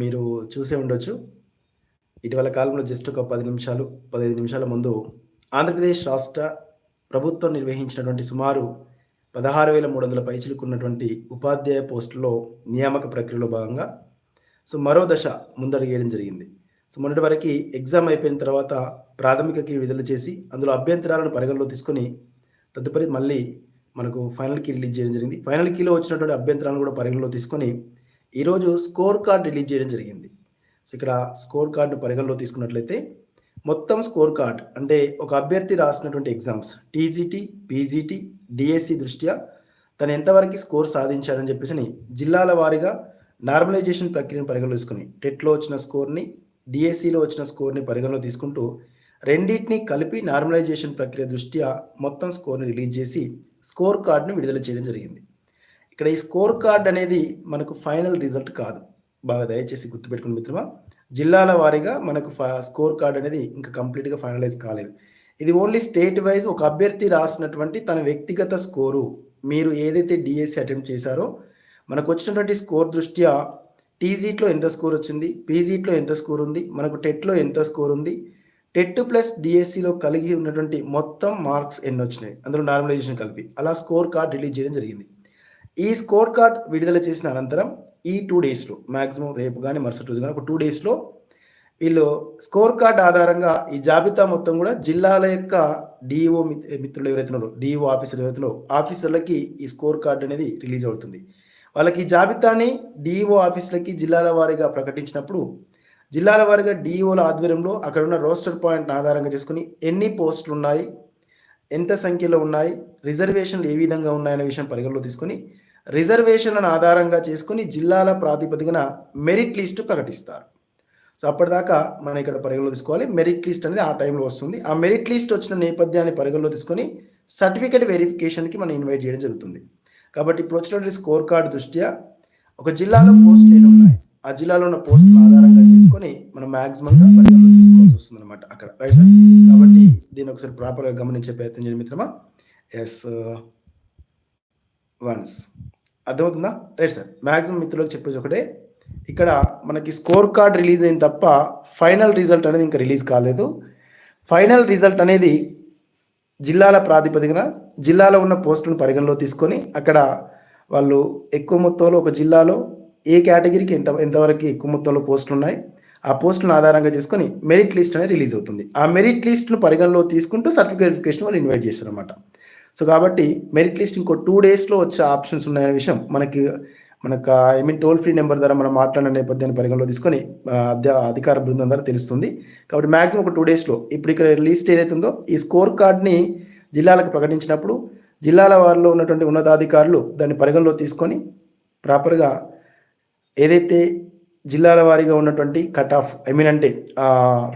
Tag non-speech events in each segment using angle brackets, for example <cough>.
మీరు చూసే ఉండొచ్చు. ఇటీవల కాలంలో జస్ట్ ఒక పది నిమిషాలు, 15 నిమిషాల ముందు ఆంధ్రప్రదేశ్ రాష్ట్ర ప్రభుత్వం నిర్వహించినటువంటి సుమారు 16,300 పైచిలుకున్నటువంటి ఉపాధ్యాయ పోస్టులో నియామక ప్రక్రియలో భాగంగా సో, మరో దశ ముందడుగేయడం జరిగింది. సో, మొన్నటి వరకు ఎగ్జామ్ అయిపోయిన తర్వాత ప్రాథమిక కీ విడుదల చేసి, అందులో అభ్యంతరాలను పరిగణలో తీసుకొని, తదుపరి మళ్ళీ మనకు ఫైనల్ కీ రిలీజ్ చేయడం జరిగింది. ఫైనల్ కీలో వచ్చినటువంటి అభ్యంతరాలను కూడా పరిగణలో తీసుకొని, ఈరోజు స్కోర్ కార్డ్ రిలీజ్ చేయడం జరిగింది. సో, ఇక్కడ స్కోర్ కార్డును పరిగణలో తీసుకున్నట్లయితే, మొత్తం స్కోర్ కార్డ్ అంటే ఒక అభ్యర్థి రాసినటువంటి ఎగ్జామ్స్ టీజీటీ, పీజీటీ, డిఎస్సి దృష్ట్యా తను ఎంతవరకు స్కోర్ సాధించాడని చెప్పేసి జిల్లాల వారీగా నార్మలైజేషన్ ప్రక్రియను పరిగణలో తీసుకుని టెట్‌లో వచ్చిన స్కోర్‌ని, డిఎస్సిలో వచ్చిన స్కోర్‌ని పరిగణలో తీసుకుంటూ, రెండిటిని కలిపి నార్మలైజేషన్ ప్రక్రియ దృష్ట్యా మొత్తం స్కోర్‌ని రిలీజ్ చేసి, స్కోర్ కార్డును విడుదల చేయడం జరిగింది. ఇక్కడ ఈ స్కోర్ కార్డ్ అనేది మనకు ఫైనల్ రిజల్ట్ కాదు. బాగా దయచేసి గుర్తుపెట్టుకుని మిత్రమా. జిల్లాల వారీగా మనకు ఫ స్కోర్ కార్డ్ అనేది ఇంకా కంప్లీట్‌గా ఫైనలైజ్ కాలేదు. ఇది ఓన్లీ స్టేట్ వైస్ ఒక అభ్యర్థి రాసినటువంటి తన వ్యక్తిగత స్కోరు. మీరు ఏదైతే డీఎస్సీ అటెంప్ట్ చేశారో, మనకు వచ్చినటువంటి స్కోర్ దృష్ట్యా టీజీట్లో ఎంత స్కోర్ వచ్చింది, పీజీట్లో ఎంత స్కోర్ ఉంది, మనకు టెట్‌లో ఎంత స్కోర్ ఉంది, టెట్ ప్లస్ డిఎస్సిలో కలిగి ఉన్నటువంటి మొత్తం మార్క్స్ ఎన్నొచ్చినాయి. అందులో నార్మలైజేషన్ కలిపి. అలా స్కోర్ కార్డ్ రిలీజ్ చేయడం జరిగింది. ఈ స్కోర్ కార్డ్ విడుదల చేసిన అనంతరం ఈ టూ డేస్‌లో మ్యాక్సిమం రేపు కానీ మరుసటి రోజు కానీ ఒక టూ డేస్‌లో వీళ్ళు స్కోర్ కార్డ్ ఆధారంగా ఈ జాబితా మొత్తం కూడా జిల్లాల యొక్క డిఓ మిత్రులు ఎవరైతే డిఓ ఆఫీసర్లు ఎవరైతున్నారో ఆఫీసర్లకి ఈ స్కోర్ కార్డ్ అనేది రిలీజ్ అవుతుంది. వాళ్ళకి ఈ జాబితాని డిఓ ఆఫీసులకి జిల్లాల వారీగా ప్రకటించినప్పుడు, జిల్లాల వారీగా డిఓల ఆధ్వర్యంలో అక్కడ ఉన్న రోస్టర్ పాయింట్‌ని ఆధారంగా చేసుకుని ఎన్ని పోస్టులు ఉన్నాయి, ఎంత సంఖ్యలో ఉన్నాయి, రిజర్వేషన్‌లు ఏ విధంగా ఉన్నాయనే విషయం పరిగణలో తీసుకొని, రిజర్వేషన్‌లను ఆధారంగా చేసుకుని జిల్లాల ప్రాతిపదికన మెరిట్ లిస్ట్ ప్రకటిస్తారు. సో, అప్పటిదాకా మనం ఇక్కడ పరిగణలో తీసుకోవాలి. మెరిట్ లిస్ట్ అనేది ఆ టైంలో వస్తుంది. ఆ మెరిట్ లిస్ట్ వచ్చిన నేపథ్యాన్ని పరిగణలో తీసుకొని సర్టిఫికేట్ వెరిఫికేషన్‌కి మనం ఇన్వైట్ చేయడం జరుగుతుంది. కాబట్టి ఇప్పుడు వచ్చినటువంటి స్కోర్ కార్డు దృష్ట్యా ఒక జిల్లాలో పోస్టులు ఏమి ఉన్నాయి, ఆ జిల్లాలో ఉన్న పోస్టులను ఆధారంగా చేసుకొని మనం మ్యాక్సిమంగా పరిగణలో తీసుకోవాల్సి వస్తుంది అనమాట అక్కడ. Right sir. కాబట్టి దీన్ని ఒకసారి ప్రాపర్‌గా గమనించే ప్రయత్నం చేయండి మిత్రమా. ఎస్ వన్స్ uh, అర్థమవుతుందా? Right sir. మ్యాక్సిమం మిత్రులకు చెప్పేది ఒకటే. ఇక్కడ మనకి స్కోర్ కార్డ్ రిలీజ్ అయింది తప్ప ఫైనల్ రిజల్ట్ అనేది ఇంకా రిలీజ్ కాలేదు. ఫైనల్ రిజల్ట్ అనేది జిల్లాల ప్రాతిపదికన జిల్లాలో ఉన్న పోస్టులను పరిగణలో తీసుకొని అక్కడ వాళ్ళు ఎక్కువ మొత్తంలో ఒక జిల్లాలో ఏ కేటగిరీకి ఎంత ఎంతవరకు ఎక్కువ మొత్తంలో పోస్టులు ఉన్నాయి. ఆ పోస్టులను ఆధారంగా చేసుకొని మెరిట్ లిస్ట్ అనేది రిలీజ్ అవుతుంది. ఆ మెరిట్ లిస్ట్‌ను పరిగణలో తీసుకుంటూ సర్టిఫికేట్ వెరిఫికేషన్ వాళ్ళు ఇన్వైట్ చేస్తారన్నమాట. సో, కాబట్టి మెరిట్ లిస్ట్ ఇంకో టూ డేస్‌లో వచ్చే ఆప్షన్స్ ఉన్నాయనే విషయం మనకి మనకు I mean toll free number ద్వారా మనం మాట్లాడిన నేపథ్యాన్ని పరిగణలో తీసుకొని అధ్య అధికార బృందం ద్వారా తెలుస్తుంది. కాబట్టి మ్యాక్సిమం ఒక టూ డేస్‌లో ఇప్పుడు ఇక్కడ లిస్ట్ ఏదైతే ఉందో ఈ స్కోర్ కార్డ్‌ని జిల్లాలకు ప్రకటించినప్పుడు జిల్లాల వారిలో ఉన్నటువంటి ఉన్నతాధికారులు దాన్ని పరిగణలో తీసుకొని ప్రాపర్‌గా ఏదైతే జిల్లాల వారీగా ఉన్నటువంటి కట్ ఆఫ్ ఐ మీన్ అంటే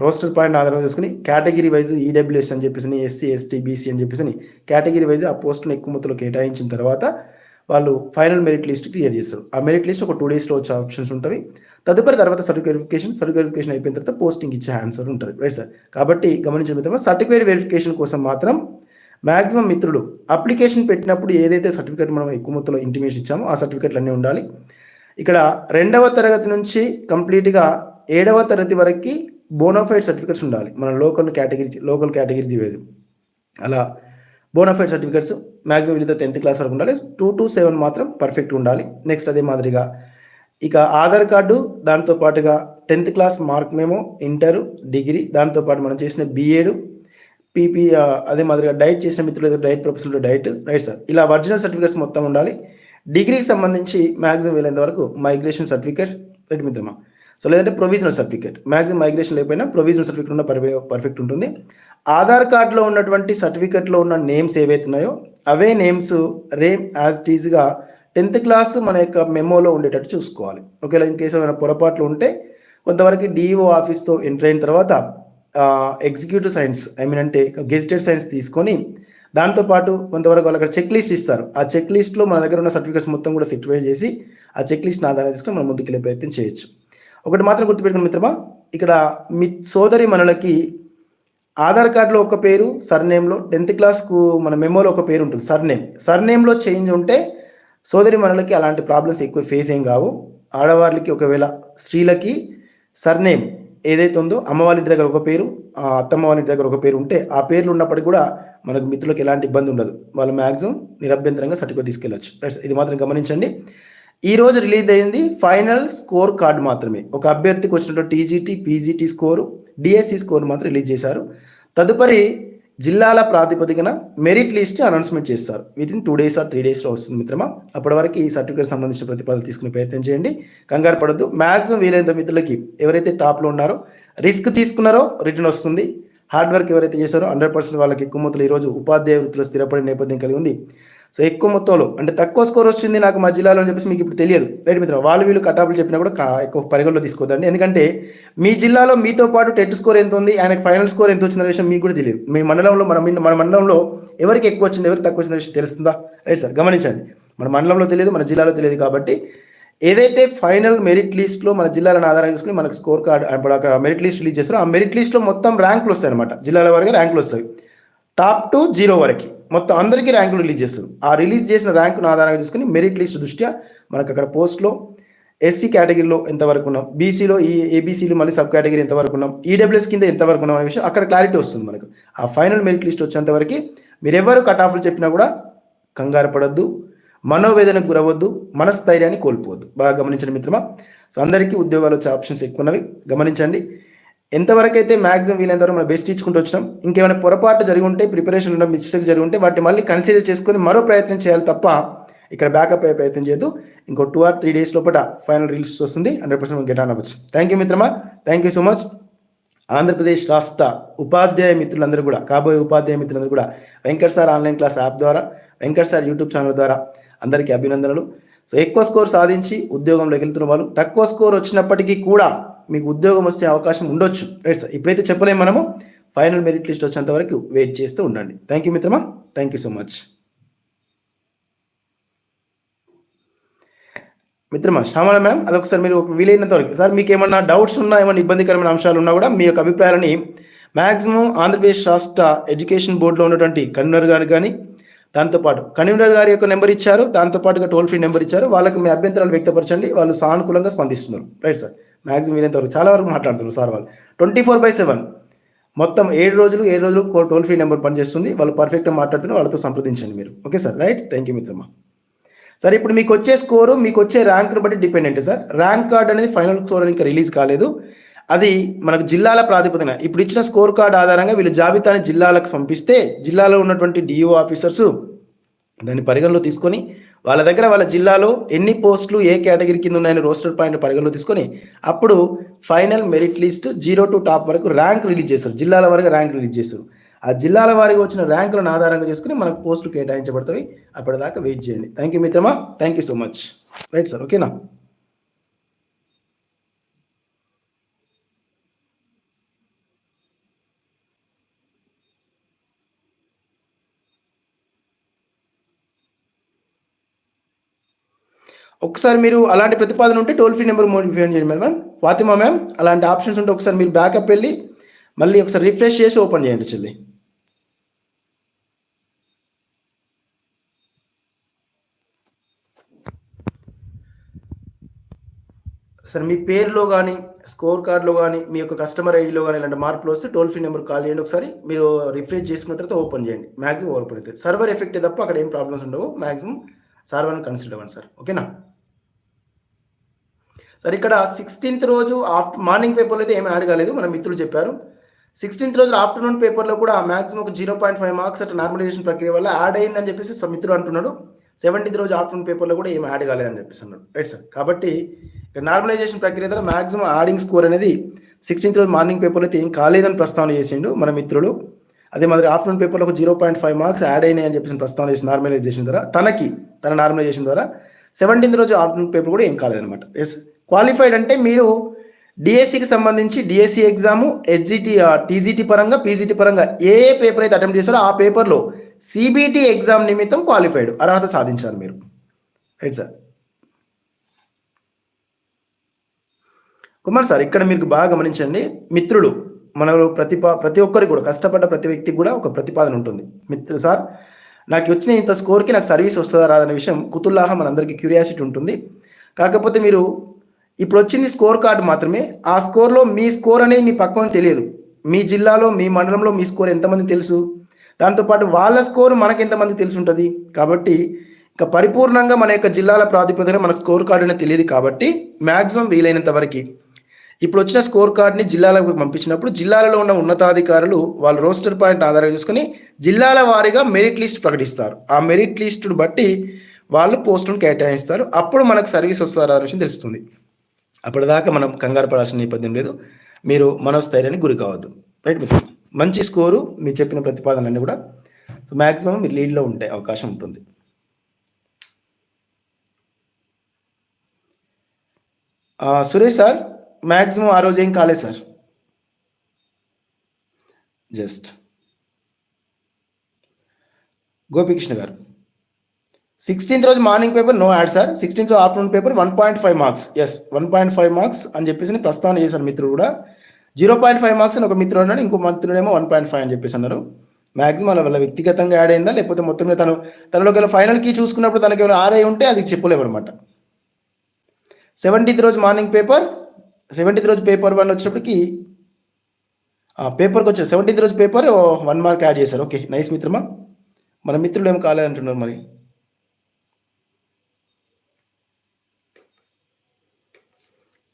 రోస్టర్ పాయింట్ ఆధారంగా చూసుకుని కేటగిరీ వైజ్ ఈడబ్ల్యూఎస్ అని చెప్పేసి ఎస్సీ, ఎస్టీ, బీసీ అని చెప్పేసి కేటగిరీ వైజ్ ఆ పోస్టును ఎక్కువ మొత్తంలో కేటాయించిన తర్వాత వాళ్ళు ఫైనల్ మెరిట్ లిస్ట్ క్రియేట్ చేస్తారు. ఆ మెరిట్ లిస్ట్ ఒక టూ డేస్‌లో వచ్చే ఆప్షన్స్ ఉంటాయి తదుపరి తర్వాత సర్టిఫికేట్ వెరిఫికేషన్, సర్టిఫికేట్ వెరిఫికేషన్ అయిపోయిన తర్వాత పోస్టింగ్ ఇచ్చే ఆన్సర్ ఉంటుంది రైట్ సార్. కాబట్టి గమనించిన మిత్రమా సర్టిఫికేట్ వెరిఫికేషన్ కోసం మాత్రం మ్యాక్సిమం మిత్రుడు అప్లికేషన్ పెట్టినప్పుడు ఏదైతే సర్టిఫికేట్ మనం ఎక్కువ మొత్తంలో ఇంటిమేషన్ ఇచ్చామో ఆ సర్టిఫికేట్లు అన్నీ ఉండాలి. ఇక్కడ రెండవ తరగతి నుంచి కంప్లీట్‌గా ఏడవ తరగతి వరకు బోనోఫైడ్ సర్టిఫికేట్స్ ఉండాలి. మన local category local category wise. అలా బోనోఫైడ్ సర్టిఫికేట్స్ మ్యాక్సిమం వీళ్ళతో 10థ్ క్లాస్ వరకు ఉండాలి. 2-7 మాత్రం పర్ఫెక్ట్ ఉండాలి. నెక్స్ట్ అదే మాదిరిగా ఇక ఆధార్ కార్డు దాంతో పాటుగా 10థ్ క్లాస్ మార్క్ మేము ఇంటర్, డిగ్రీ దాంతో పాటు మనం చేసిన బీఏడు పీపీ అదే మాదిరిగా డైట్ చేసిన మిత్రులు ఏదో డైట్ ప్రొఫెసర్లు డైట్ రైట్ సార్. ఇలా ఒరిజినల్ సర్టిఫికేట్స్ మొత్తం ఉండాలి. డిగ్రీకి సంబంధించి మ్యాక్సిమం వీలైనంత వరకు మైగ్రేషన్ సర్టిఫికేట్ రైట్ సో, లేదంటే ప్రొవిజనల్ సర్టిఫికేట్. మ్యాక్సిమం మైగ్రేషన్ లేకపోయినా ప్రొవిజనల్ సర్టిఫికేట్ ఉన్న పర్ఫె పర్ఫెక్ట్ ఉంటుంది. ఆధార్ కార్డులో ఉన్నటువంటి సర్టిఫికేట్‌లో ఉన్న నేమ్స్ ఏవైతే ఉన్నాయో అవే నేమ్స్ రేమ్ యాజ్ ఇట్ ఈస్‌గా 10థ్ క్లాస్ మన యొక్క మెమోలో ఉండేటట్టు చూసుకోవాలి. ఒకవేళ ఇన్ కేస్ ఏమైనా పొరపాట్లు ఉంటే కొంతవరకు డీఈఓ ఆఫీస్‌తో ఎంటర్ అయిన తర్వాత ఎగ్జిక్యూటివ్ సైన్స్ ఐ మీన్ అంటే గెజిటెడ్ సైన్స్ తీసుకొని దాంతో పాటు కొంతవరకు వాళ్ళు అక్కడ చెక్ లిస్ట్ ఇస్తారు. ఆ చెక్ లిస్ట్‌లో మన దగ్గర ఉన్న సర్టిఫికేట్స్ మొత్తం కూడా సెటిఫై చేసి ఆ చెక్ లిస్ట్‌ని ఆధారం చేసుకుని మనం ముందుకెళ్ళే ప్రయత్నం చేయొచ్చు. ఒకటి మాత్రం గుర్తుపెట్టుకోండి మిత్రమా ఇక్కడ మీ సోదరీమణులకి ఆధార్ కార్డులో ఒక పేరు, సర్‌నేమ్‌లో 10థ్ క్లాస్‌కు మన మెమోలో ఒక పేరు ఉంటుంది సర్‌నేమ్. సర్‌నేమ్‌లో చేంజ్ ఉంటే సోదరి మనలకి అలాంటి ప్రాబ్లమ్స్ ఎక్కువ ఫేస్ ఏం కావు. ఆడవాళ్ళకి ఒకవేళ స్త్రీలకి సర్నేమ్ ఏదైతే ఉందో అమ్మవారి ఇంటి దగ్గర ఒక పేరు ఆ అత్తమ్మ వాళ్ళ ఇంటి దగ్గర ఒక పేరు ఉంటే ఆ పేర్లు ఉన్నప్పటికీ కూడా మనకు మిత్రులకు ఎలాంటి ఇబ్బంది ఉండదు. వాళ్ళు మ్యాక్సిమం నిరభ్యంతరంగా సర్టిఫికేట్ తీసుకెళ్ళచ్చు. రైట్ ఇది మాత్రం గమనించండి. ఈ రోజు రిలీజ్ అయింది ఫైనల్ స్కోర్ కార్డు మాత్రమే. ఒక అభ్యర్థికి వచ్చినటువంటి TGT PGT score DSC score మాత్రం రిలీజ్ చేశారు. తదుపరి జిల్లాల ప్రాతిపదికన మెరిట్ లిస్ట్ అనౌన్స్మెంట్ చేస్తారు. Within two days or three డేస్లో వస్తుంది మిత్రమా. అప్పటి వరకు ఈ సర్టిఫికేట్ సంబంధించిన ప్రతిపాదన తీసుకునే ప్రయత్నం చేయండి. కంగారు పడద్దు. మ్యాక్సిమం వీలైనంత మిత్రులకి ఎవరైతే టాప్లో ఉన్నారో రిస్క్ తీసుకున్నారో రిటర్న్ వస్తుంది. హార్డ్ వర్క్ ఎవరైతే చేశారో హండ్రెడ్ పర్సెంట్ వాళ్ళకి ఎక్కువ మొత్తంలో ఈరోజు ఉపాధ్యాయ వృత్తిలో స్థిరపడిన నేపథ్యం కలిగి ఉంది. సో ఎక్కువ మొత్తంలో అంటే తక్కువ స్కోర్ వచ్చింది నాకు మా జిల్లాలో అని చెప్పేసి మీకు ఇప్పుడు తెలియదు. రైట్ మిత్రం వాళ్ళు వీళ్ళు కటాపులు చెప్పినా కూడా ఎక్కువ పరిగణలో తీసుకోదండి ఎందుకంటే మీ జిల్లాలో మీతో పాటు టెట్ స్కోర్ ఎంత ఉంది ఆయనకు ఫైనల్ స్కోర్ ఎంత వచ్చిందనే విషయం మీకు కూడా తెలియదు. మీ మండలంలో మన మన మండలంలో ఎవరికి ఎక్కువ వచ్చింది ఎవరికి తక్కువ వచ్చిందనే విషయం తెలుస్తుందా? రైట్ సార్ గమనించండి. మన మండలంలో తెలియదు మన జిల్లాలో తెలియదు కాబట్టి ఏదైతే ఫైనల్ మెరిట్ లిస్ట్లో మన జిల్లాలను ఆధారం చేసుకుని మనకు స్కోర్ కార్డ్ అక్కడ మెరిట్ లిస్ట్ రిలీజ్ చేస్తారో ఆ మెరిట్ లిస్ట్లో మొత్తం ర్యాంకులు వస్తాయి అనమాట జిల్లాల వారిగా ర్యాంకులు వస్తాయి. టాప్ టు జీరో వరకు మొత్తం అందరికీ ర్యాంకులు రిలీజ్ చేస్తారు ఆ రిలీజ్ చేసిన ర్యాంకును ఆధారంగా చేసుకుని మెరిట్ లిస్ట్ దృష్ట్యా మనకు అక్కడ పోస్ట్లో ఎస్సీ కేటగిరీలో ఎంతవరకు ఉన్నాం బీసీలో ఈ ఏబీసీలు మళ్ళీ సబ్ కేటగిరీ ఎంతవరకు ఉన్నాం ఈడబ్ల్యూఎస్ కింద ఎంతవరకు ఉన్నాం అనే విషయం అక్కడ క్లారిటీ వస్తుంది మనకు. ఆ ఫైనల్ మెరిట్ లిస్ట్ వచ్చేంతవరకు మీరు ఎవరు కట్ ఆఫ్లు చెప్పినా కూడా కంగారు పడద్దు మనోవేదనకు గురవద్దు మనస్థైర్యాన్ని కోల్పోవద్దు. బాగా గమనించండి మిత్రమా. సో అందరికీ ఉద్యోగాలు వచ్చే ఆప్షన్స్ ఎక్కువ ఉన్నవి గమనించండి. ఎంతవరకు అయితే మ్యాక్సిమం వీలైనంత వరకు మనం బెస్ట్ ఇచ్చుకుంటూ వచ్చినాం ఇంకేమైనా పొరపాటు జరిగి ఉంటే ప్రిపరేషన్ ఉండడం మిస్టేక్ జరిగి ఉంటే వాటిని మళ్ళీ కన్సిడర్ చేసుకొని మరో ప్రయత్నం చేయాలి తప్ప ఇక్కడ బ్యాకప్ అయ్యే ప్రయత్నం చేయదు ఇంకో టూ ఆర్ త్రీ డేస్ లోపల ఫైనల్ రిలీజ్ వస్తుంది. హండ్రెడ్ పర్సెంట్ గెట్ ఆన్ అవ్వచ్చు. థ్యాంక్ యూ మిత్రమా. Thank you so much Andhra Pradesh రాష్ట్ర ఉపాధ్యాయ మిత్రులందరూ కూడా కాబోయే ఉపాధ్యాయ మిత్రులందరూ కూడా Venkat sir online class app ద్వారా వెంకట్ సార్ యూట్యూబ్ ఛానల్ ద్వారా అందరికీ అభినందనలు. సో ఎక్కువ స్కోర్ సాధించి ఉద్యోగంలోకి వెళ్తున్న వాళ్ళు తక్కువ స్కోర్ వచ్చినప్పటికీ కూడా మీకు ఉద్యోగం వచ్చే అవకాశం ఉండొచ్చు. రైట్ సార్ ఇప్పుడైతే చెప్పలేము మనము. ఫైనల్ మెరిట్ లిస్ట్ వచ్చేంత వరకు వెయిట్ చేస్తూ ఉండండి. థ్యాంక్ యూ మిత్రమా. థ్యాంక్ యూ సో మచ్ మిత్రమా శ్యామల మ్యామ్ అదొకసారి మీరు వీలైనంత వరకు. సార్ మీకు ఏమన్నా డౌట్స్ ఉన్నా ఏమైనా ఇబ్బందికరమైన అంశాలు ఉన్నా కూడా మీ యొక్క అభిప్రాయాలని మ్యాక్సిమం ఆంధ్రప్రదేశ్ రాష్ట్ర ఎడ్యుకేషన్ బోర్డులో ఉన్నటువంటి కన్వీనర్ గారు కానీ దాంతోపాటు కన్వీనర్ గారి యొక్క నెంబర్ ఇచ్చారు. దాంతోపాటుగా టోల్ ఫ్రీ నెంబర్ ఇచ్చారు. వాళ్ళకి మీ అభ్యంతరాలు వ్యక్తపరచండి. వాళ్ళు సానుకూలంగా స్పందిస్తున్నారు. రైట్ సార్ మ్యాక్సిమం వీలైనంతవరకు చాలా వరకు మాట్లాడుతున్నారు సార్ వాళ్ళు. Twenty four by seven. మొత్తం ఏడు రోజులు ఏడు రోజులు టోల్ ఫ్రీ నెంబర్ పనిచేస్తుంది. వాళ్ళు పర్ఫెక్ట్గా మాట్లాడుతున్నారు వాళ్ళతో సంప్రదించండి మీరు. Okay sir? Right? Thank you మిత్రమా. సార్ ఇప్పుడు మీకు వచ్చే స్కోరు మీకు వచ్చే ర్యాంక్ను బట్టి డిపెండెంట్ సార్? ర్యాంక్ కార్డ్ అనేది ఫైనల్ స్కోర్ ఇంకా రిలీజ్ కాలేదు. అది మనకు జిల్లాల ప్రాతిపదికన. ఇప్పుడు ఇచ్చిన స్కోర్ కార్డ్ ఆధారంగా వీళ్ళు జాబితాని జిల్లాలకు పంపిస్తే జిల్లాలో ఉన్నటువంటి డిఓ ఆఫీసర్సు దాన్ని పరిగణలో తీసుకొని వాళ్ళ దగ్గర వాళ్ళ జిల్లాలో ఎన్ని పోస్టులు ఏ కేటగిరీ కింద ఉన్నాయని రోస్టర్ పాయింట్ పరిగణలో తీసుకొని అప్పుడు final merit list zero to top వరకు ర్యాంక్ రిలీజ్ చేస్తారు జిల్లాల వరకు ర్యాంక్ రిలీజ్ చేస్తారు ఆ జిల్లాల వారికి వచ్చిన ర్యాంకులను ఆధారంగా చేసుకుని మనకు పోస్టులు కేటాయించబడతాయి. అప్పటిదాకా వెయిట్ చేయండి. థ్యాంక్ యూ మిత్రమా. Thank you so much right sir ఓకేనా ఒకసారి మీరు అలాంటి ప్రతిపాదన ఉంటే టోల్ ఫ్రీ నెంబర్ మోడిఫై చేయండి మేడం. ఫాతిమా మ్యామ్ అలాంటి ఆప్షన్స్ ఉంటే ఒకసారి మీరు బ్యాకప్ వెళ్ళి మళ్ళీ ఒకసారి రిఫ్రెష్ చేసి ఓపెన్ చేయండి చెల్లి. సార్ మీ పేరులో కానీ స్కోర్ కార్డులో కానీ మీ యొక్క కస్టమర్ ఐడిలో కానీ ఇలాంటి మార్పులు వస్తే టోల్ ఫ్రీ నెంబర్ కాల్ చేయండి ఒకసారి. మీరు రిఫ్రెష్ చేసుకున్న తర్వాత ఓపెన్ చేయండి. మ్యాక్సిమం ఓపెన్ అవుతుంది. సర్వర్ ఎఫెక్ట్ తప్ప అక్కడ ఏం ప్రాబ్లమ్స్ ఉండవు. మ్యాక్సిమం సర్వర్ని కన్సిడర్ అవ్వండి సార్. ఓకేనా? సార్ ఇక్కడ సిక్స్టీన్త్ రోజు ఆఫ్టర్ మార్నింగ్ పేపర్లో అయితే ఏమీ యాడ్ కాలేదు మన మిత్రులు చెప్పారు. సిక్స్టీన్త్ రోజు ఆఫ్టర్నూన్ పేపర్లో కూడా మాక్సిమం ఒక జీరో పాయింట్ ఫైవ్ మార్క్స్ అట్లా నార్మలైజేషన్ ప్రక్రియ వల్ల యాడ్ అయిందని చెప్పేసి మిత్రుడు అంటున్నాడు. సెవెంటీన్త్ రోజు ఆఫ్టర్నూన్ పేపర్లో కూడా ఏమి యాడ్ కాలేదని చెప్పేసి అన్నాడు. రైట్ సార్ కాబట్టి ఇక్కడ నార్మలైజేషన్ ప్రక్రియ ద్వారా మ్యాక్సిమం యాడింగ్ స్కోర్ అనేది సిక్స్టీన్త్ రోజు మార్నింగ్ పేపర్లో అయితే ఏం కాలేదని ప్రస్తావన చేసిండు మన మిత్రుడు అదే మాదిరి ఆఫ్టర్నూన్ పేపర్లో ఒక zero point five marks add అయినాయి అని చెప్పేసి ప్రస్తావన చేసి నార్మలైజేషన్ ద్వారా. తనకి తన నార్మలైజేషన్ ద్వారా సెవెంటీన్త్ రోజు ఆఫ్టర్నూన్ పేపర్ కూడా ఏం కాలేదన్నమాట. ఎస్ క్వాలిఫైడ్ అంటే మీరు డిఎస్సికి సంబంధించి డిఎస్సి ఎగ్జాము హెచ్జిటి టీజీటీ పరంగా పీజీటీ పరంగా ఏ ఏ పేపర్ అయితే అటెంప్ట్ చేస్తారో ఆ పేపర్లో సిబిటి ఎగ్జామ్ నిమిత్తం క్వాలిఫైడ్ అర్హత సాధించాలి మీరు. రైట్ సార్ కుమార్ సార్ ఇక్కడ మీరు బాగా గమనించండి. మిత్రులు మనలో ప్రతిపా ప్రతి ఒక్కరికి కూడా కష్టపడ్డ ప్రతి వ్యక్తికి కూడా ఒక ప్రతిపాదన ఉంటుంది. మిత్రుడు సార్ నాకు వచ్చిన ఇంత స్కోర్కి నాకు సర్వీస్ వస్తుందా రాదనే విషయం కుతుల్లాహ మనందరికీ క్యూరియాసిటీ ఉంటుంది. కాకపోతే మీరు ఇప్పుడు వచ్చింది స్కోర్ కార్డు మాత్రమే. ఆ స్కోర్లో మీ స్కోర్ అనేది మీ పక్కన తెలియదు. మీ జిల్లాలో మీ మండలంలో మీ స్కోర్ ఎంతమంది తెలుసు? దాంతోపాటు వాళ్ళ స్కోర్ మనకు ఎంతమంది తెలిసి ఉంటుంది కాబట్టి ఇంకా పరిపూర్ణంగా మన యొక్క జిల్లాల ప్రాతిపదికన మనకు స్కోర్ కార్డు అనేది తెలియదు కాబట్టి మ్యాక్సిమం వీలైనంత వరకు ఇప్పుడు వచ్చిన స్కోర్ కార్డ్ని జిల్లాలకు పంపించినప్పుడు జిల్లాలలో ఉన్న ఉన్నతాధికారులు వాళ్ళ రోస్టర్ పాయింట్ ఆధారంగా చేసుకుని జిల్లాల వారీగా మెరిట్ లిస్ట్ ప్రకటిస్తారు. ఆ మెరిట్ లిస్టును బట్టి వాళ్ళు పోస్టును కేటాయిస్తారు. అప్పుడు మనకు సర్వీస్ వస్తారా అనే విషయం తెలుస్తుంది. అప్పటిదాకా మనం కంగారు పడాల్సిన నేపథ్యం లేదు. మీరు మనోస్థైర్యానికి గురి కావద్దు. రైట్ మిత్రులు? మంచి స్కోరు మీరు చెప్పిన ప్రతిపాదనలన్నీ కూడా సో మ్యాక్సిమం మీరు లీడ్లో ఉండే అవకాశం ఉంటుంది. సురేష్ సార్ మ్యాక్సిమం ఆ రోజు ఏం కాలేదు సార్? జస్ట్ గోపికృష్ణ గారు. సిక్స్టీన్త్ రోజు morning paper no add sir sixteenth afternoon paper one point five marks yes one point five marks అని చెప్పేసి ప్రస్తావన చేశారు మిత్రుడు కూడా. జీరో పాయింట్ ఫైవ్ మార్క్స్ అని ఒక మిత్రుడు అన్నాడు ఇంకో మిత్రుడేమో వన్ పాయింట్ ఫైవ్ అని చెప్పేసి అన్నారు. మ్యాక్సిమం అలా వాళ్ళ వ్యక్తిగతంగా యాడ్ అయిందా? లేకపోతే మొత్తం మీద తను తనలో గల ఫైనల్ కీ చూసుకున్నప్పుడు తనకి ఏమైనా ఆర్ఐ ఉంటే అది చెప్పలేము అనమాట సెవెంటీన్త్ రోజు మార్నింగ్ పేపర్ సెవెంటీన్త్ రోజు పేపర్ వన్ వచ్చినప్పటికి పేపర్కి వచ్చారు. సెవెంటీన్త్ రోజు పేపర్ వన్ మార్క్ యాడ్ చేశారు. ఓకే నైస్ మిత్రమా? మన మిత్రులు ఏం కాలేదంటున్నారు మరి?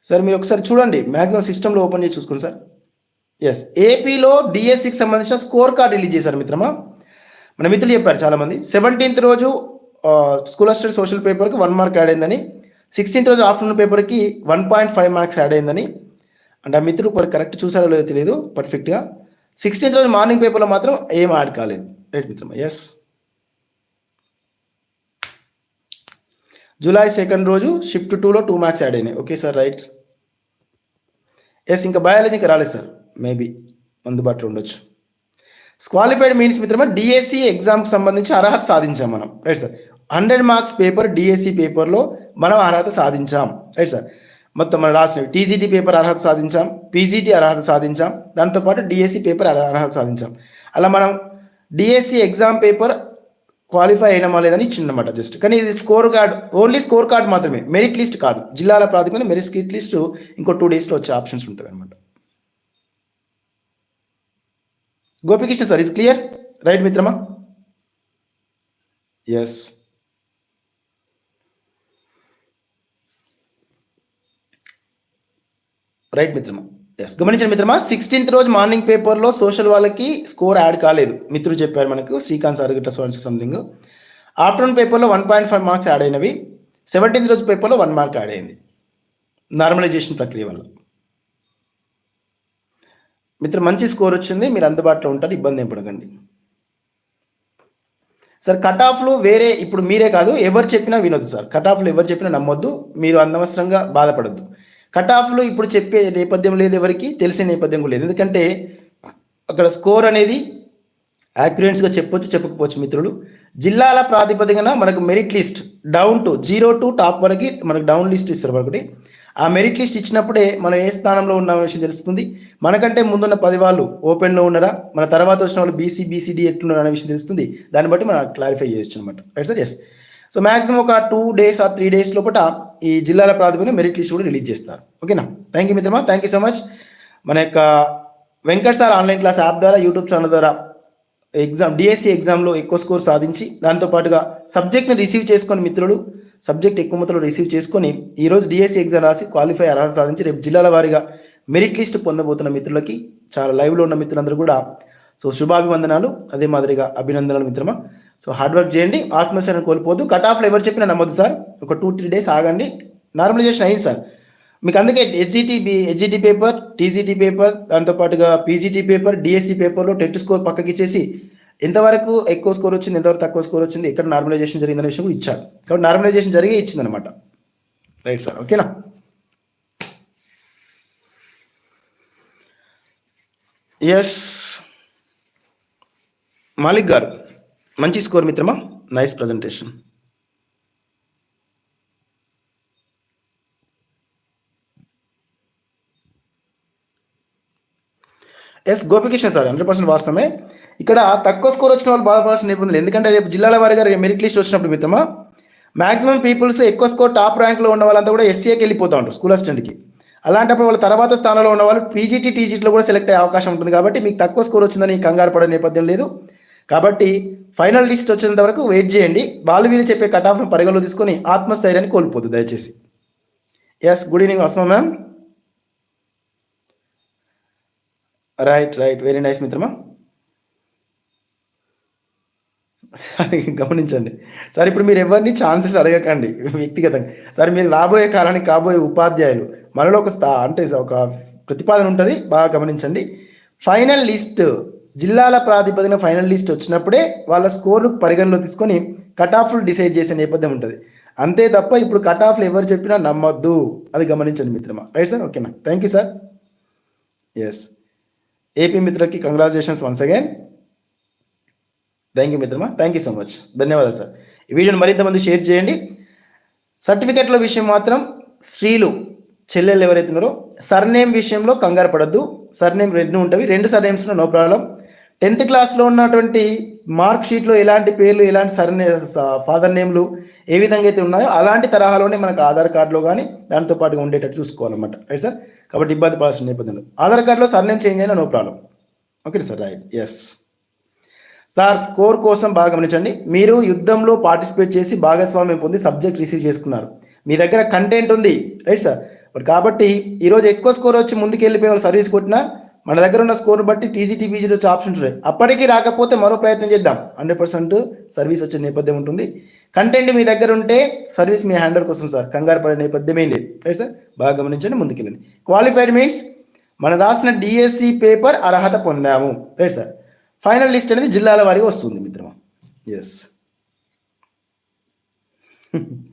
సార్ మీరు ఒకసారి చూడండి. మ్యాక్సిమం సిస్టంలో ఓపెన్ చేసి చూసుకోండి సార్. ఎస్ ఏపీలో డిఎస్సికి సంబంధించిన స్కోర్ కార్డ్ రిలీజ్ చేశారు మిత్రమా? మన మిత్రులు చెప్పారు చాలామంది. సెవెంటీన్త్ రోజు స్కూల్ అసిస్టెంట్ సోషల్ పేపర్కి వన్ మార్క్ యాడ్ అయిందని సిక్స్టీన్త్ రోజు ఆఫ్టర్నూన్ పేపర్కి one point five marks add అయిందని. అంటే ఆ మిత్రులు మరి కరెక్ట్ చూసారో లేదో తెలియదు పర్ఫెక్ట్గా సిక్స్టీన్త్ రోజు మార్నింగ్ పేపర్లో మాత్రం ఏం యాడ్ కాలేదు. రైట్ మిత్రమా? ఎస్ జూలై సెకండ్ రోజు షిఫ్ట్ టూలో టూ మార్క్స్ యాడ్ అయినాయి. Okay sir right. ఎస్ ఇంకా బయాలజీ ఇంకా రాలేదు సార్. మేబీ అందుబాటులో ఉండొచ్చు. క్వాలిఫైడ్ మీన్స్ మిత్రమా డిఎస్సి ఎగ్జామ్కి సంబంధించి అర్హత సాధించాం మనం. Right sir hundred marks paper DSC పేపర్లో మనం అర్హత సాధించాం. రైట్ సార్ మొత్తం మనం రాసినవి. టీజీటీ పేపర్ అర్హత సాధించాం. పీజీటీ అర్హత సాధించాం. దాంతోపాటు డిఎస్సి పేపర్ అర్హత సాధించాం. అలా మనం డిఎస్సి ఎగ్జామ్ పేపర్ క్వాలిఫై అయినమా లేదని ఇచ్చిందన్నమాట జస్ట్. కానీ ఇది score card only score card మాత్రమే మెరిట్ లిస్ట్ కాదు. జిల్లాల ప్రాతిపదికన మెరిట్ లిస్ట్ ఇంకో టూ డేస్లో వచ్చే ఆప్షన్స్ ఉంటుంది అనమాట Gopikrishna sir is clear right మిత్రమా? ఎస్ రైట్ మిత్రమా? ఎస్ గమనించండి మిత్రమా సిక్స్టీన్త్ రోజు మార్నింగ్ పేపర్లో సోషల్ వాళ్ళకి స్కోర్ యాడ్ కాలేదు. మిత్రులు చెప్పారు మనకు శ్రీకాంత్ సార్ గిట్ట సో సంథింగ్ ఆఫ్టర్నూన్ పేపర్లో one point five marks add అయినవి. సెవెంటీన్త్ రోజు పేపర్లో వన్ మార్క్ యాడ్ అయింది. నార్మలైజేషన్ ప్రక్రియ వల్ల. మిత్ర మంచి స్కోర్ వచ్చింది మీరు అందుబాటులో ఉంటారు ఇబ్బంది ఏం పడకండి. సార్ కట్ ఆఫ్లు వేరే ఇప్పుడు మీరే కాదు ఎవరు చెప్పినా వినొద్దు సార్. కట్ ఆఫ్లు ఎవరు చెప్పినా నమ్మొద్దు మీరు అనవసరంగా బాధపడద్దు. కట్ ఆఫ్లు ఇప్పుడు చెప్పే నేపథ్యం లేదు ఎవరికి తెలిసే నేపథ్యం కూడా లేదు. ఎందుకంటే అక్కడ స్కోర్ అనేది యాక్యురెన్స్గా చెప్పొచ్చు చెప్పకపోవచ్చు మిత్రులు. జిల్లాల ప్రాతిపదికన మనకు merit list down to zero to top వరకు మనకు డౌన్ లిస్ట్ ఇస్తారు ఒకటి. ఆ మెరిట్ లిస్ట్ ఇచ్చినప్పుడే మనం ఏ స్థానంలో ఉన్న విషయం తెలుస్తుంది. మనకంటే ముందున్న పది వాళ్ళు ఓపెన్లో ఉన్నారా? మన తర్వాత వచ్చిన వాళ్ళు బీసీ బీసీడీ ఎట్లున్నారా అనే విషయం తెలుస్తుంది. దాన్ని బట్టి మనం క్లారిఫై చేయొచ్చు అనమాట right sir yes so maximum ఒక టూ డేస్ ఆ త్రీ డేస్ లోపల ఈ జిల్లాల ప్రాతిపదికన మెరిట్ లిస్ట్ కూడా రిలీజ్ చేస్తారు. ఓకేనా థ్యాంక్ యూ మిత్రమా. థ్యాంక్ యూ సో మచ్ మన యొక్క Venkat sir online class app ద్వారా యూట్యూబ్ ఛానల్ ద్వారా ఎగ్జామ్ డిఎస్సి ఎగ్జామ్లో ఎక్కువ స్కోర్ సాధించి దాంతోపాటుగా సబ్జెక్ట్ని రిసీవ్ చేసుకొని మిత్రులు సబ్జెక్ట్ ఎక్కువ మొత్తంలో రిసీవ్ చేసుకొని ఈరోజు డిఎస్సి ఎగ్జామ్ రాసి క్వాలిఫై అర్హత సాధించి రేపు జిల్లాల వారీగా మెరిట్ లిస్ట్ పొందబోతున్న మిత్రులకి చాలా లైవ్లో ఉన్న మిత్రులందరూ కూడా సో శుభాభివందనాలు. అదే మాదిరిగా అభినందనలు మిత్రమా. సో హార్డ్ వర్క్ చేయండి ఆత్మశరణం కోల్పోదు కట్ ఆఫ్లో ఎవరు చెప్పినా నమ్మదు సార్. ఒక టూ త్రీ డేస్ ఆగండి. నార్మలైజేషన్ అయింది సార్. మీకు అందుకే HGT HGT paper TGT paper దాంతోపాటుగా పీజీటీ పేపర్ డిఎస్సి పేపర్లో టెట్ స్కోర్ పక్కకి ఇచ్చేసి ఎంతవరకు ఎక్కువ స్కోర్ వచ్చింది ఎంతవరకు తక్కువ స్కోర్ వచ్చింది ఎక్కడ నార్మలైజేషన్ జరిగిందనే విషయం కూడా ఇచ్చారు. కాబట్టి నార్మలైజేషన్ జరిగే ఇచ్చిందనమాట రైట్ సార్ ఓకేనా ఎస్ మాలిక్ గారు. మంచి స్కోర్ మిత్రమా? Nice presentation yes Gopikrishna sir hundred percent వాస్తవమే. ఇక్కడ తక్కువ స్కోర్ వచ్చిన వాళ్ళు బాధపడాల్సిన నిబంధనలు ఎందుకంటే రేపు జిల్లాల వారిగా రేపు మెరిట్ లిస్ట్ వచ్చినప్పుడు మిత్రమా మాక్సిమం పీపుల్స్ ఎక్కువ స్కోర్ టాప్ ర్యాంక్లో ఉన్న వాళ్ళంతా కూడా ఎస్సీఏకి వెళ్ళిపోతూ ఉంటారు స్కూల్ అసిస్టెంట్కి అలాంటప్పుడు వాళ్ళ తర్వాత స్థానంలో ఉన్న వాళ్ళు పీజీటీ టీజీటీలో కూడా సెలెక్ట్ అయ్యే అవకాశం ఉంటుంది కాబట్టి మీకు తక్కువ స్కోర్ వచ్చిందని కంగారు పడే నేపథ్యం లేదు. కాబట్టి ఫైనల్ లిస్ట్ వచ్చేంత వరకు వెయిట్ చేయండి. వాళ్ళు వీళ్ళు చెప్పే కట్ ఆఫ్ను పరిగణలో తీసుకొని ఆత్మస్థైర్యాన్ని కోల్పోదు దయచేసి. Yes good evening Asma ma'am right right very nice మిత్రమా. గమనించండి. సార్ ఇప్పుడు మీరు ఎవరిని ఛాన్సెస్ అడగకండి వ్యక్తిగతంగా. సార్ మీరు రాబోయే కాలానికి కాబోయే ఉపాధ్యాయులు. మనలో ఒక స్థా అంటే ఒక ప్రతిపాదన ఉంటుంది బాగా గమనించండి. ఫైనల్ లిస్ట్ జిల్లాల ప్రాతిపదికన ఫైనల్ లిస్ట్ వచ్చినప్పుడే వాళ్ళ స్కోర్లు పరిగణలో తీసుకొని కట్ ఆఫ్లు డిసైడ్ చేసే నేపథ్యం ఉంటుంది. అంతే తప్ప ఇప్పుడు కట్ ఆఫ్లు ఎవరు చెప్పినా నమ్మొద్దు. అది గమనించండి మిత్రమా. రైట్ సార్ ఓకేనా thank you sir yes AP మిత్రకి congratulations once again thank you మిత్రమా. థ్యాంక్ యూ సో మచ్ ధన్యవాదాలు సార్ ఈ వీడియోని మరింత మంది షేర్ చేయండి. సర్టిఫికెట్ల విషయం మాత్రం స్త్రీలు చెల్లెళ్ళు ఎవరైతే ఉన్నారో సర్నేమ్ విషయంలో కంగారు పడద్దు. సర్నేమ్ రెండు ఉంటుంది రెండు సర్నేమ్స్లో నో ప్రాబ్లం. టెన్త్ క్లాస్లో ఉన్నటువంటి మార్క్ షీట్లో ఎలాంటి పేర్లు ఎలాంటి సర్నే ఫాదర్ నేమ్లు ఏ విధంగా అయితే ఉన్నాయో అలాంటి తరహాలోనే మనకు ఆధార్ కార్డులో కానీ దాంతో పాటుగా ఉండేటట్టు చూసుకోవాలన్నమాట. రైట్ సార్ కాబట్టి ఇబ్బంది పడాల్సిన నేపథ్యంలో. ఆధార్ కార్డులో సర్నేమ్ చేంజ్ అయినా no problem okay sir right yes sir score కోసం బాగా గమనించండి. మీరు యుద్ధంలో పార్టిసిపేట్ చేసి భాగస్వామ్యం పొంది సబ్జెక్ట్ రిసీవ్ చేసుకున్నారు. మీ దగ్గర కంటెంట్ ఉంది. రైట్ సార్ బట్ కాబట్టి ఈరోజు ఎక్కువ స్కోర్ వచ్చి ముందుకు వెళ్ళిపోయే వాళ్ళు సర్వీస్ కొట్టినా మన దగ్గర ఉన్న స్కోర్ బట్టి టీజీటీపీజీలో వచ్చే ఆప్షన్స్ ఉన్నాయి అప్పటికి రాకపోతే మరో ప్రయత్నం చేద్దాం. హండ్రెడ్ పర్సెంట్ సర్వీస్ వచ్చే నేపథ్యం ఉంటుంది. కంటెంట్ మీ దగ్గర ఉంటే సర్వీస్ మీ హ్యాండర్ కోసం సార్. కంగారు పడే నేపథ్యం ఏం లేదు. రైట్ సార్ బాగా గమనించండి ముందుకెళ్ళండి. క్వాలిఫైడ్ మీన్స్ మనం రాసిన డిఎస్సి పేపర్ అర్హత పొందాము. రైట్ సార్ ఫైనల్ లిస్ట్ అనేది జిల్లాల వారికి వస్తుంది మిత్రమా? Yes <laughs>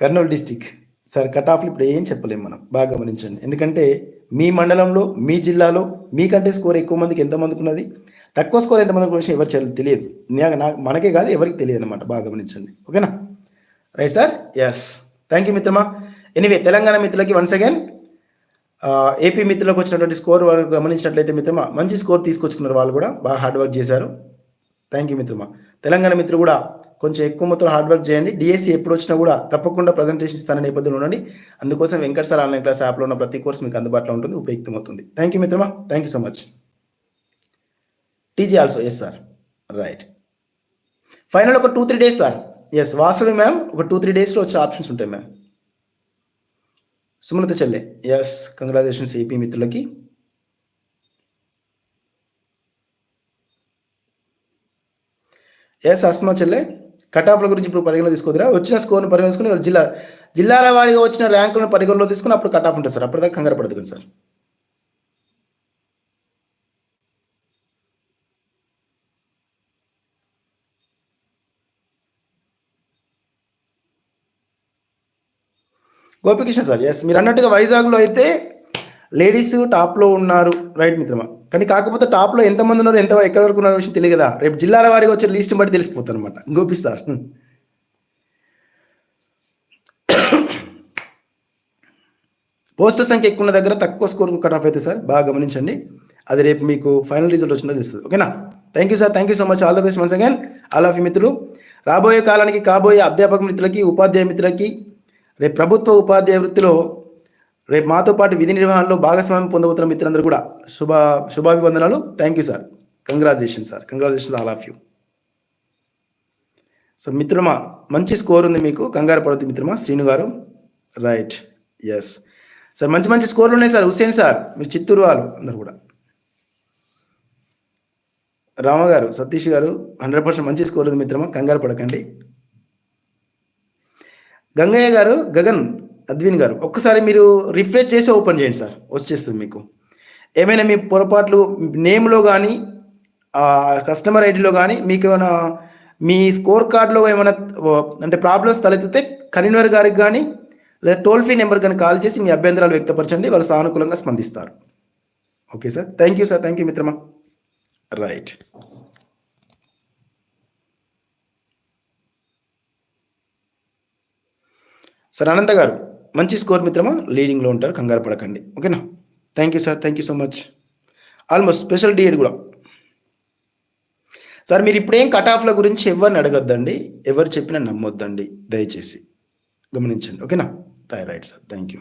Kurnool district sir cut ఆఫ్లు ఇప్పుడు ఏం చెప్పలేము మనం. బాగా గమనించండి. ఎందుకంటే మీ మండలంలో మీ జిల్లాలో మీకంటే స్కోర్ ఎక్కువ మందికి ఎంతమందికి ఉన్నది? తక్కువ స్కోర్ ఎంతమందికి విషయం ఎవరు తెలియదు. నాకు మనకే కాదు ఎవరికి తెలియదు అనమాట బాగా గమనించండి. ఓకేనా? Right sir? Yes thank you మిత్రమా. ఎనివే తెలంగాణ మిత్రులకి వన్స్ అగైన్ ఏపీ మిత్రులకు వచ్చినటువంటి స్కోర్ వాళ్ళు గమనించినట్లయితే మిత్రమా మంచి స్కోర్ తీసుకొచ్చుకున్నారు వాళ్ళు కూడా. బాగా హార్డ్ వర్క్ చేశారు. థ్యాంక్ యూ మిత్రమా. తెలంగాణ మిత్రులు కూడా కొంచెం ఎక్కువ మొత్తం హార్డ్ వర్క్ చేయండి. డిఎస్సి ఎప్పుడు వచ్చినా కూడా తప్పకుండా ప్రజెంటేషన్ ఇస్తాన నేపథ్యంలో ఉండండి. అందుకోసం వెంకట్ సార్ ఆన్లైన్ క్లాస్ యాప్లో ఉన్న ప్రతి కోర్స్ మీకు అందుబాటులో ఉంటుంది ఉపయుక్తమవుతుంది. థ్యాంక్ యూ మిత్రమా. Thank you so much TG also yes sir right final ఒక two three days sir yes Vasavi ma'am ఒక టూ త్రీ డేస్లో వచ్చే ఆప్షన్స్ ఉంటాయి మ్యామ్ సుమలత చెల్లె ఎస్ కంగ్రాచులేషన్స్ ఏపీ మిత్రులకి. ఎస్ అస్మా చెల్లె కటాఫ్ల గురించి ఇప్పుడు పరిగణలో తీసుకోదురా. వచ్చిన స్కోర్ని పరిగణించుకుని జిల్లా జిల్లాల వారిగా వచ్చిన ర్యాంకులను పరిగణలో తీసుకుని అప్పుడు కటాఫ్ ఉంటుంది సార్. అప్పటిదాకా కంగారు పడుతుంది సార్. గోపికృష్ణ సార్ ఎస్ మీరు అన్నట్టుగా వైజాగ్లో అయితే లేడీస్ టాప్లో ఉన్నారు. రైట్ మిత్రమా? కానీ కాకపోతే టాప్లో ఎంతమంది ఉన్నారు ఎంత ఎక్కడ వరకు ఉన్నారో విషయం తెలియదు కదా. రేపు జిల్లాల వారికి వచ్చే లిస్ట్ బట్టి తెలిసిపోతారు అనమాట గోపి సార్. పోస్టర్ సంఖ్య ఎక్కువ ఉన్న దగ్గర తక్కువ స్కోర్ కట్ ఆఫ్ అయితే సార్ బాగా గమనించండి. అది రేపు మీకు ఫైనల్ రిజల్ట్ వచ్చిందో తెలుస్తుంది. ఓకేనా thank you sir thank you so much all the best once again all of మిత్రులు. రాబోయే కాలానికి కాబోయే అధ్యాపక మిత్రులకి ఉపాధ్యాయ మిత్రులకి రేపు ప్రభుత్వ ఉపాధ్యాయ వృత్తిలో రేపు మాతో పాటు విధి నిర్వహణలో భాగస్వామ్యం పొందబోతున్న మిత్రులందరూ కూడా శుభ శుభాభివందనాలు. Thank you sir congratulation sir congratulation all of you so మిత్రమా మంచి స్కోర్ ఉంది మీకు. కంగారు పడుతుంది మిత్రమా. శ్రీను గారు. రైట్ ఎస్ సార్ మంచి మంచి స్కోర్లు ఉన్నాయి సార్ హుస్సేన్ సార్ మీరు చిత్తూరు వాళ్ళు అందరు కూడా. రామగారు సతీష్ గారు హండ్రెడ్ పర్సెంట్ మంచి స్కోర్ ఉంది మిత్రమా. కంగారు పడకండి. గంగయ్య గారు గగన్. అద్విన్ గారు ఒక్కసారి మీరు రిఫ్రెష్ చేసి ఓపెన్ చేయండి సార్ వచ్చేస్తుంది మీకు. ఏమైనా మీ పొరపాట్లు నేమ్లో కానీ కస్టమర్ ఐడిలో కానీ మీకు ఏమైనా మీ స్కోర్ కార్డులో ఏమైనా అంటే ప్రాబ్లమ్స్ తలెత్తితే కన్వీనర్ గారికి కానీ లేదా టోల్ ఫ్రీ నెంబర్ కానీ కాల్ చేసి మీ అభ్యంతరాలు వ్యక్తపరచండి వాళ్ళు సానుకూలంగా స్పందిస్తారు. Okay sir thank you sir thank you మిత్రమా. రైట్. సార్ అనంత గారు మంచి స్కోర్ మిత్రమా? లీడింగ్లో ఉంటారు. కంగారు పడకండి. ఓకేనా? Thank you sir thank you so much almost special DEd కూడా. సార్ మీరు ఇప్పుడేం కట్ ఆఫ్ల గురించి ఎవరిని అడగొద్దండి? ఎవరు చెప్పినా నమ్మొద్దండి. దయచేసి. గమనించండి. ఓకేనా? Right sir thank you